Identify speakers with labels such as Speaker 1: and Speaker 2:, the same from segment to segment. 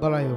Speaker 1: ભલાયો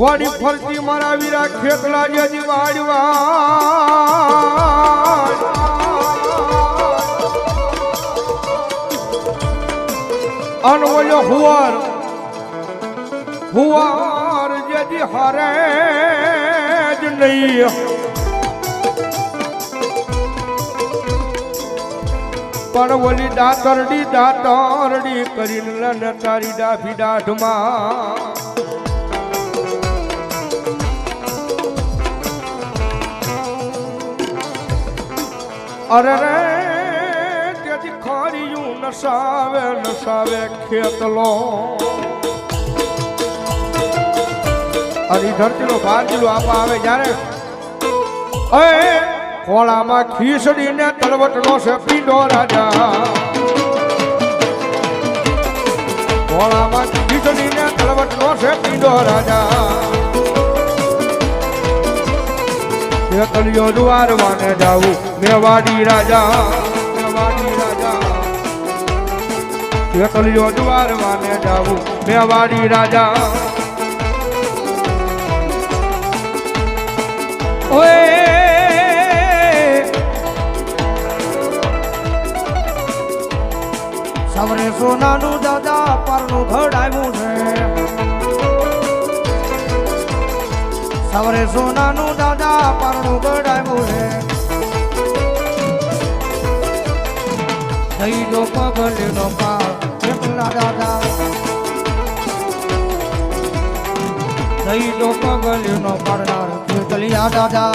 Speaker 1: વાડી ફરતી મારા વીરા ખેતલા જેજી વાડવા અનવલ્ય હુવાર હુવાર જેજી હરે જ નહીં. પણ ઓલી દાતરડી દાતરડી કરીને લન તારી ડાભી દાઢમાં. અરે રે નસાવે નસાવે ખેતલો. અને ધરતીનો ભારજીલો આપવા આવે જ્યારે? અય ખોળામાં ખીસડીને તલવટનો છે પીંડો રાજા. ખોળામાં ખીસડીને તલવટનો છે પીંડો રાજા. કલિયો દ્વાર વાને જાવું મેવાડી રાજા. રાજા કલિયો દ્વાર વાને જાવું. મેવાડી રાજા. ઓય સવરે સોનાનું દાદા પરનું ઘડાવ્યું છે. સવરે સોનાનું દાદા પરનું ઘડાવ્યું છે. દઈ દો પગલ નો પાર. એકલા દાદા દઈ દો પગલે નો પાડનાર કલિયા દાદા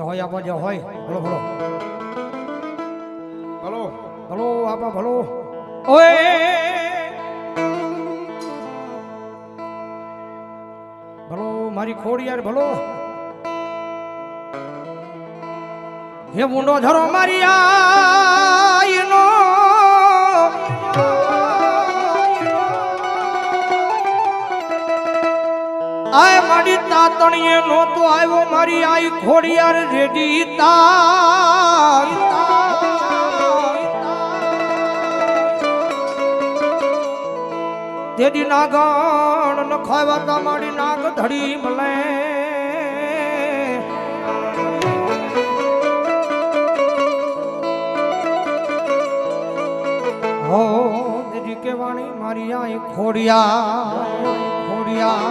Speaker 1: હોય આપો જે હોય ભલો ભલો ભલો ભલો આપો ભલો ઓય મારી ખોડ યાર ભલો. હે મુંડો ધરો મારી આઈનો. આય મારી તાતણીએ નહોતો આવ્યો, મારી આઈ ખોડિયાર રેડી તા તેડી નાગણ નખાવા ખાવા તા મારી નાગ ધડી ખોડિયા ખોડિયા.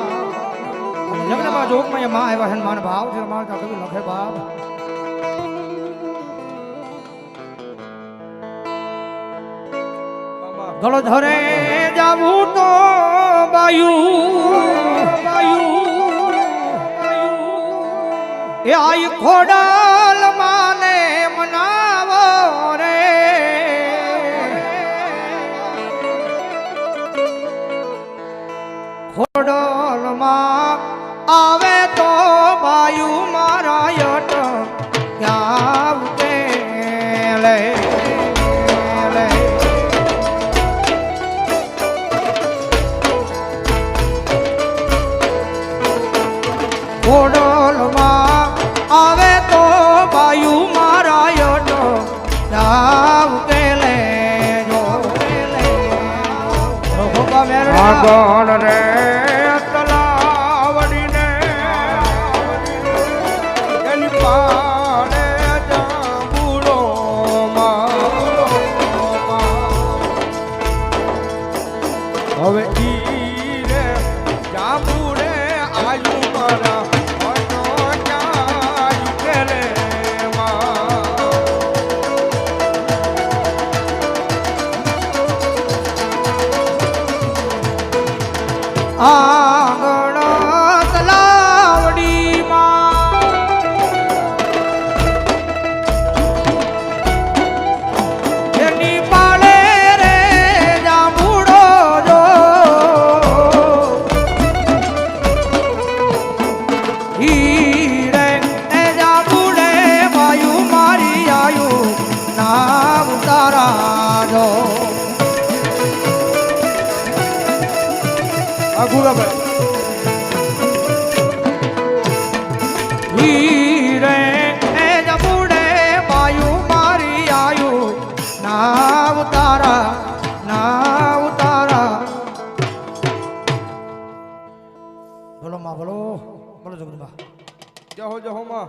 Speaker 1: જગનમાં જોગમાં માં આવ્યા છે માન ભાવ માન લખે બાપ. ગળો ધરે જાવું તો બાયું બાયું એ આઈ ખોડાલ માને મનાવો
Speaker 2: જહો જહો માં.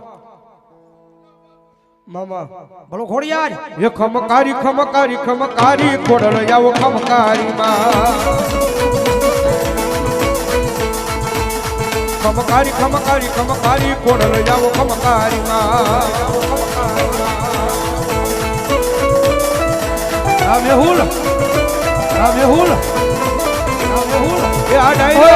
Speaker 2: મામા
Speaker 1: ભલો ઘોડિયાર.
Speaker 2: એ ખમકારી ખમકારી ખમકારી ખોડલ આવો ખમકારી માં. ખમકારી ખમકારી ખમકારી ખોડલ આવો ખમકારી માં.
Speaker 1: આ મેહુલ આ મેહુલ આ મેહુલ
Speaker 2: એ આ ડાયરો.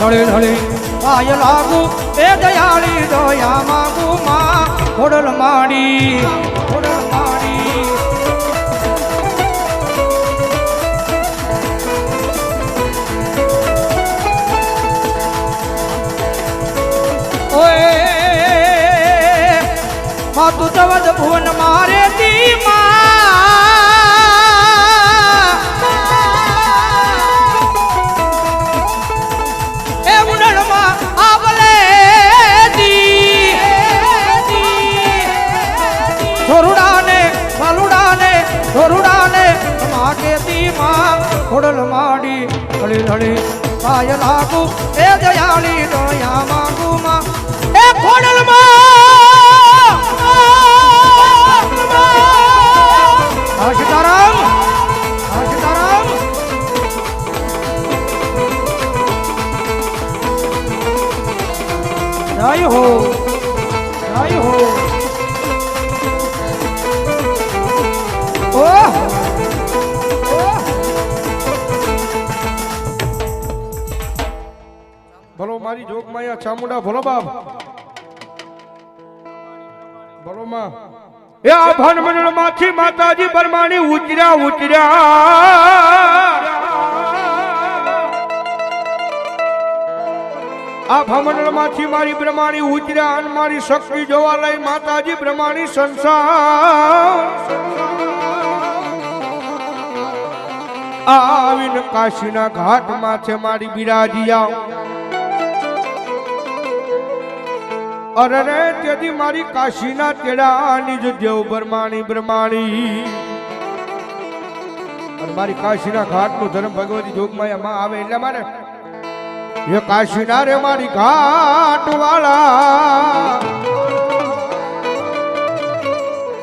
Speaker 1: નળે ધળી પાય લાગુ, એ દયાળી દયા માગુ માં, ખોડલ માડી ખોડલ માડી. ઓય માતું જવદ ભુવન મારે પાય લાગુ એ દયાળી દયા માંગુ એ
Speaker 2: આ માંથી માતાજી પરમાણી ઉતર્યા ઉતર્યા આ ભમંડળમાંથી મારી બ્રહ્માણી ઉતર્યા અને મારી શક્તિ જોવા લઈ માતાજી બ્રહ્માણી સંસાર. આવીને કાશીના ઘાટ છે મારી બિરાજી આવ અરે રે, તેથી મારી કાશીના તેડાની જ દેવ બ્રહ્માણી બ્રહ્માણી. અને મારી કાશીના ઘાટનું ધર્મ ભગવતી જોગમાયામાં આવે એટલે મારે એ કાશીના રે મારી ઘાટ વાળા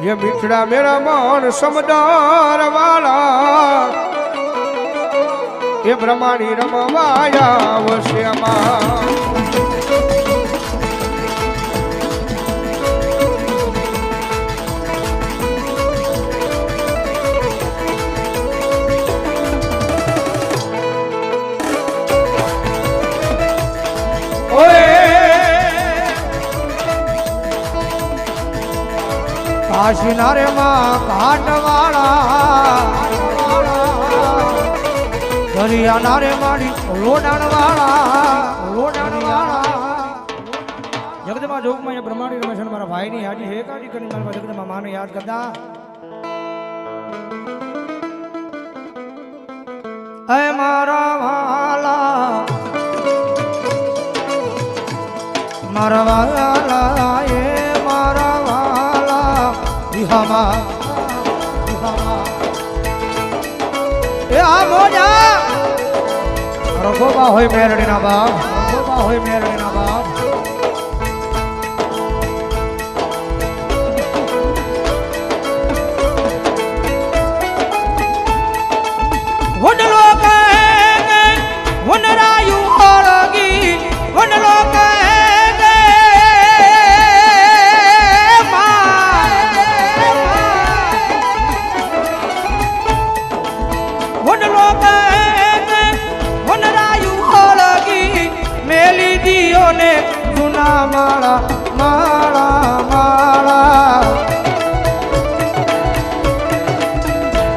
Speaker 2: એ મીઠડા મેરા મન સમદાર વાળા એ બ્રહ્માણી રમવાયા વશ્યમાં
Speaker 1: કાશીના રે માં ઘાટવાળા દરિયાના રે માડી લોડાણવાળા લોડાણવાળા જગદમાં જોગમાં એ બ્રહ્માણી રમેશન મારા ભાઈની હાજી હે કાજી કરી મારા જગદમાં માને યાદ કરતા. અય મારા વાલા મારા વાલા. વિહામાં એ આ મોજા! રઘોબા હોય મેરડીના બાપ રઘોબા હોય મેરડીના બાપ.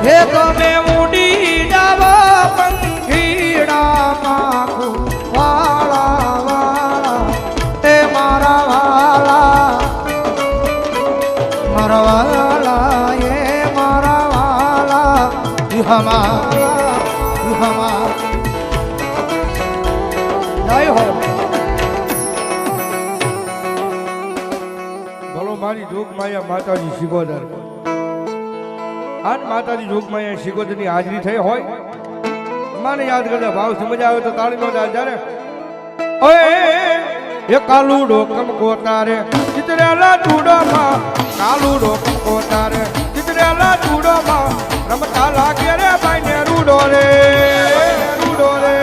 Speaker 1: હે તમે ઉડી જાવ પંખીડા માખું વાળા વાળા એ મારા વાળા મારા વાળા એ મારા વાળા યુહમા યુહમા જય હો.
Speaker 2: ભલો મારી જોગમાયા માતાજી શિગોદર આજ માતાજી જોગમાયા શિગોદરની હાજરી થઈ હોય. મને યાદ કરતા ભાવ મજા આવે તો તાળી નો જાય જ્યારે ઓય, એ કાલુડો કમકો તારે ચિતરેલા ચૂડોમાં કાલુડો કમકો તારે ચિતરેલા ચૂડોમાં, રમતા લાગે રે ભાઈને રૂડો રે રૂડો રે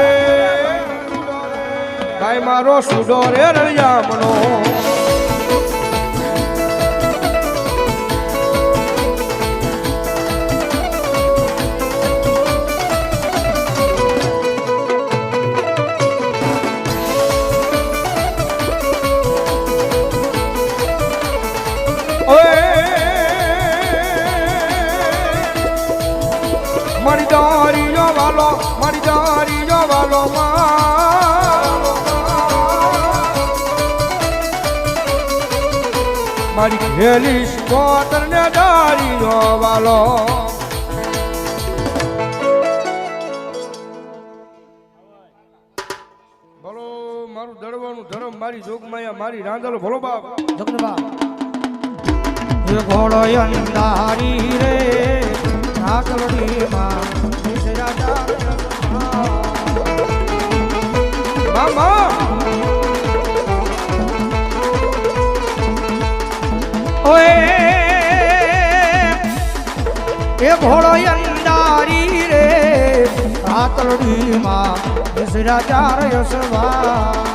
Speaker 2: ભાઈ મારો સુડો રે રળિયામણો. મારી ખેલી સ્કોતર ને દારીઓ વાલો. બોલો મારું દડવાનું ધરમ મારી જોગમાયા મારી રાંધલો ભોલો બાપ.
Speaker 1: જગદબા એ ઘોડો અંધારી રે નાકલડી માં ચાર
Speaker 2: મામા!
Speaker 1: ઓએ એ ઘોડો અંધારી રે નાકલડી માં વિસરા ચાર યસવા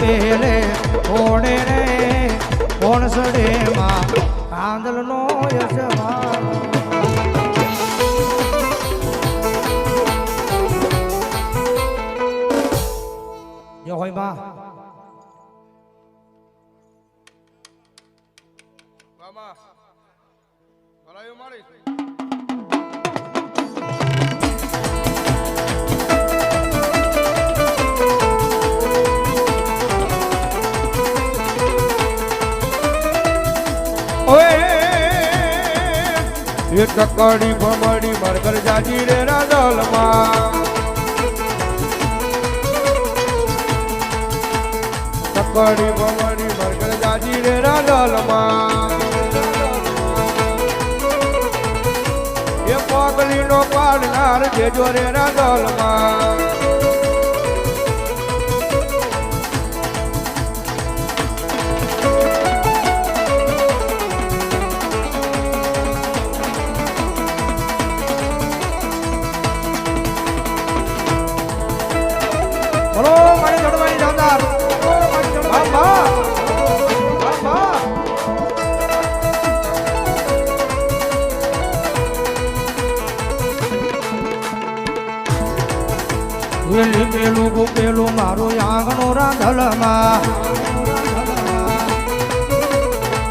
Speaker 1: પેલે સડે માં કાંદલ નો યશવાન હોય બા.
Speaker 2: મામા ભલાયો મારી. ઓય એ કકડી ભમડી બરગર જાજી રે રાદલમાં કકડી બમડી મરગર જાજી રે રાદલમાં એ પગલી નો પાડનાર જેજો રે રાદલમાં
Speaker 1: રાંધલમાં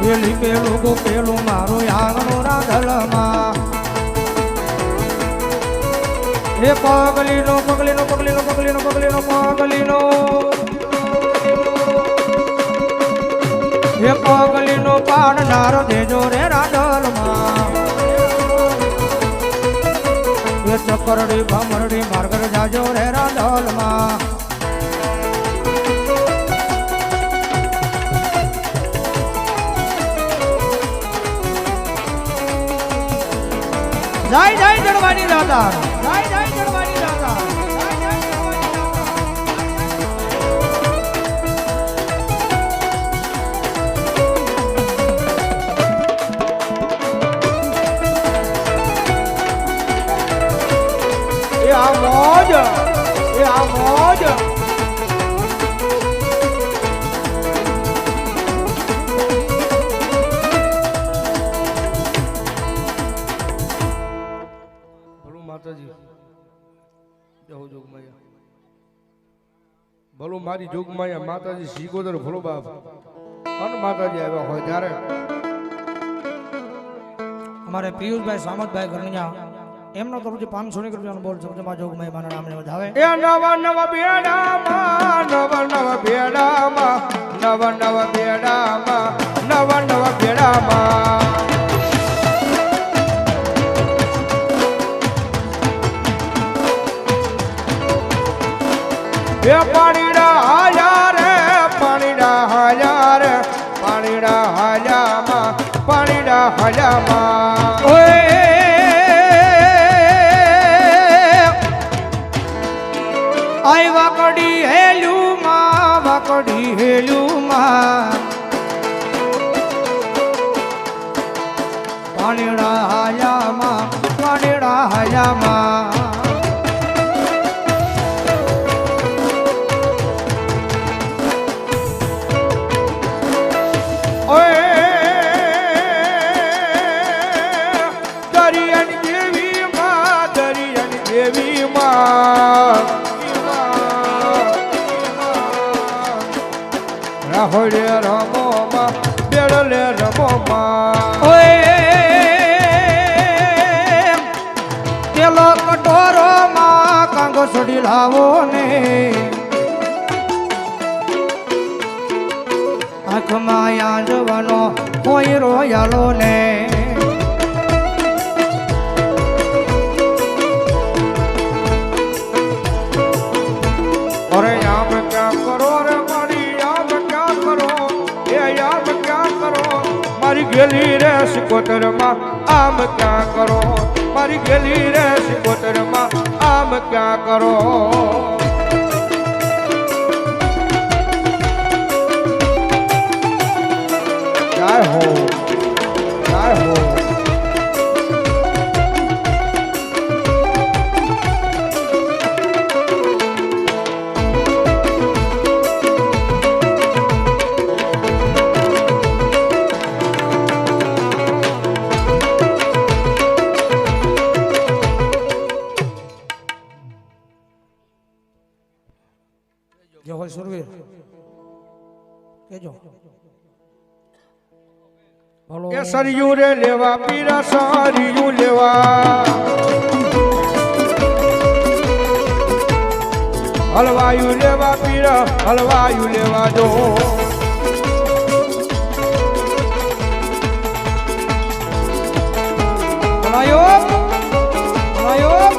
Speaker 1: વેલી પેલું ગુપેલું મારું આંગણું રાંધલમાં એ પગલીનો પગલીનો પગલીનો પગલીનો પગલીનો પગલીનો. હે પગલીનો પાડનાર દેજો રે રાધલમાં એ ચકરડી ભમરડી, માર્ગર જાજો રે રાંધલમાં જય જય જડવાની દાદા. જય જય જડવાની દાદા.
Speaker 2: એ જોગમાયા. ભલું મારી જોગમાયા માતાજી શીગોદર ભલો બાપ અન માતાજી આવ્યા હોય ત્યારે.
Speaker 1: અમારે પિયુષભાઈ સામતભાઈ ઘરણિયા એમનો તરફથી પાંચસો ની રૂપિયાનો બોલ છું. મારા જોગમાઈ મારા નામને વધાવે.
Speaker 2: એ નવા નવા બેડામાં નવા નવા બેડામાં નવા નવા બેડામાં નવા નવા બેડામાં. એ રાહોડે રમો માં બેડલે રમો માં
Speaker 1: ઓય તેલો કટોરો માં કાંગો છોડી લાવો ને આંખમાં યાંજવાનો કોઈ રોયાલો ને.
Speaker 2: ગેલી રે સિકોતરમાં આમ ક્યાં કરો? મારી ગેલી રે સિકોતરમાં આમ ક્યાં કરો? સરિયું રે લેવા પીરા સરિયું લેવા. હલવાયું લેવા પીરા હલવાયું લેવા જો.
Speaker 1: બોલાયો બોલાયો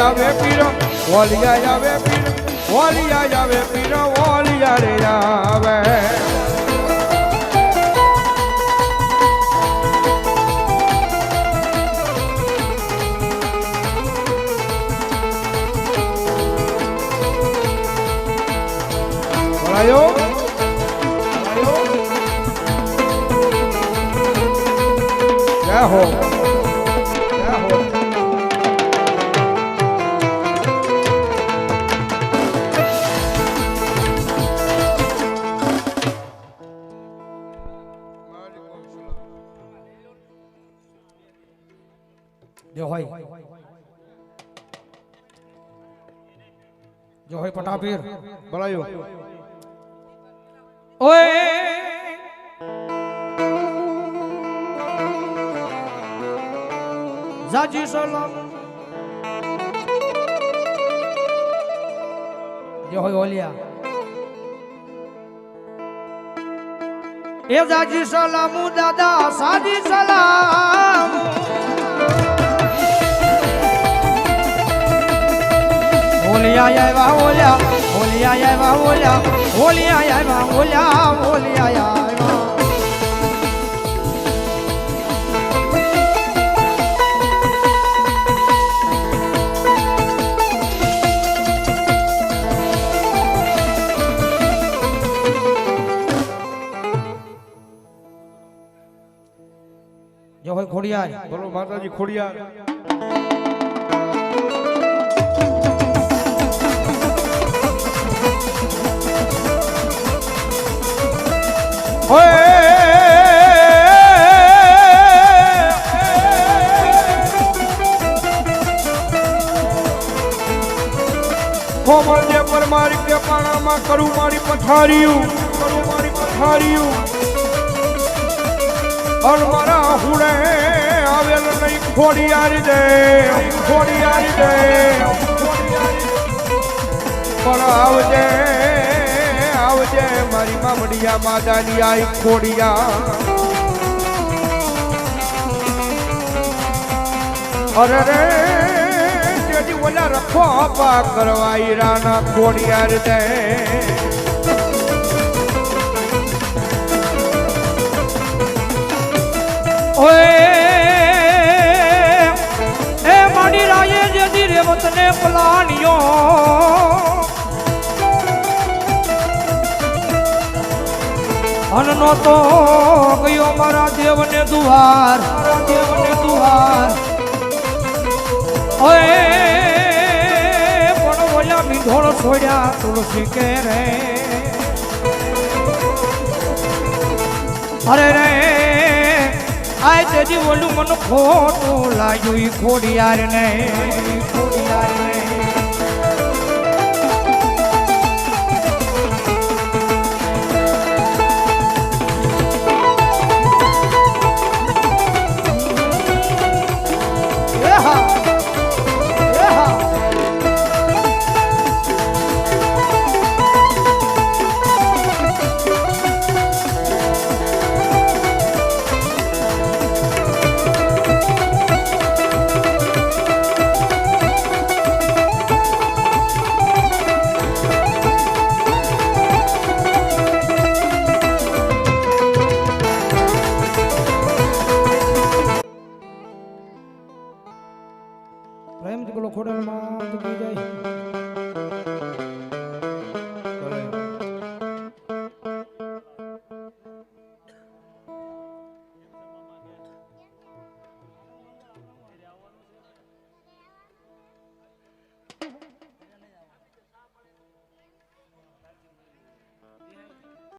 Speaker 2: આવે પીર ઓલિયા આવે પીર ઓલિયા આવે પીર ઓલિયા રે આવે. બોલાયો? બોલાયો?
Speaker 1: હોય. જો હોય પટાપીર,
Speaker 2: બોલાયો.
Speaker 1: ઓય! જાજી સલામ. જો હોય ઓલિયા. એ જાજી સલામ, દાદા સાજી સલામ. ઓલિયા આવ્યા ઓલિયા ઓલિયા આવ્યા ઓલિયા ઓલિયા આવ્યા ઓલિયા ઓલિયા આવ્યા જો હોય ખોડિયાર.
Speaker 2: બોલો માતાજી, ખોડિયાર. કોમળ જે પર મારી કે કરું મારી પથારીયું. કરું મારી પથારીયું અન મારા આવેલ નહીં ખોડી આરી દે ખોડી દે. પણ આવજે આવજે મારી મામડિયા માદાની આઈ ખોડિયા. અરે રે જેથી ઓલા રખો પા કરવા ઈરાના ખોડિયાર દે
Speaker 1: ઓય, એ માડી રાયે જે રેવતને વતને પલાણ્યો. અનનો તો ગયો મારા દેવને દુહાર. મારા દેવને દુહાર ઓય, પણ ઓલા મીંઢોળ છોડ્યા તુલસી કે રે? અરે રે, આય તેજી ઓલું મન ખોટું લાગ્યું ખોડિયાર ને ખોડિયાર